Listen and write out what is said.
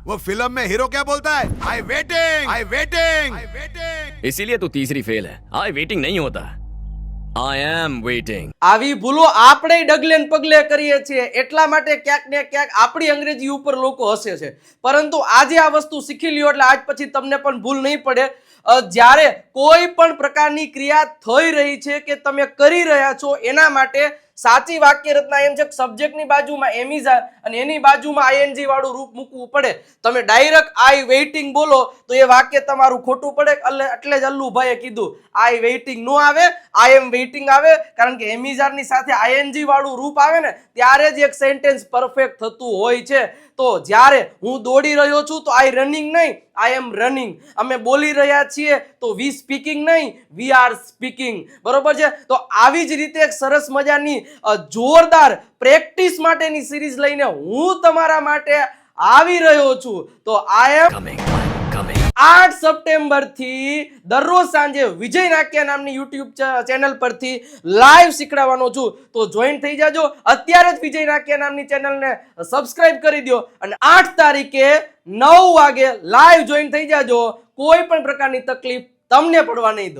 वो फिल्म में हीरो क्या बोलता है I waiting I waiting I waiting इसीलिए तू तीसरी फेल है आई वेटिंग नहीं होता आई एम वेटिंग આવી ભૂલો આપણે ડગલે ને પગલે કરીએ છીએ એટલા માટે ક્યાંક ને ક્યાંક આપણી અંગ્રેજી ઉપર લોકો હસે છે પરંતુ આજે આ વસ્તુ શીખી લ્યો એટલે આજ પછી તમને પણ ભૂલ નહીં પડે અ, જ્યારે કોઈ પણ પ્રકારની ક્રિયા થઈ રહી છે કે તમે કરી રહ્યા છો એના માટે સાચી વાક્ય રચના એમ છે કે સબ્જેક્ટની બાજુમાં એમિઝા અને એની બાજુમાં આઈએનજી વાળું રૂપ મૂકવું પડે. તમે ડાયરેક્ટ આઈ વેઇટિંગ બોલો, તો એ વાક્ય તમારું ખોટું પડે એટલે જ અલ્લુભાઈએ કીધું, આઈ વેઇટિંગ નો આવે આઈ એમ વેઇટિંગ આવે. કારણ કે એમીઝારની સાથે આઈએનજી વાળું રૂપ આવે ને, ત્યારે જ એક સેન્ટેન્સ પરફેક્ટ થતું હોય છે. તો જ્યારે હું દોડી રહ્યો છું, તો આઈ રનિંગ નહીં આઈ એમ રનિંગ અમે બોલી રહ્યા છીએ તો વી સ્પીકિંગ નહીં વી આર સ્પીકિંગ બરોબર છે? તો આવી જ રીતે એક સરસ મજાની જોરદાર પ્રેક્ટિસ માટેની સિરીઝ લઈને હું તમારા માટે આવી રહ્યો છું તો આઈ એમ આઠ સપ્ટેમ્બરથી દરરોજ સાંજે વિજય નાક્યા નામની યુટ્યુબ ચેનલ પરથી લાઈવ શીખડાવવાનો છું. તો જોઈન થઈ જાજો. અત્યારે જ વિજય નાક્યા નામની ચેનલને સબસ્ક્રાઇબ કરી દો અને આઠ તારીખે નવ વાગે લાઈવ જોઈન થઈ જાજો. કોઈ પણ પ્રકારની તકલીફ તમને પડવા નહીં દો.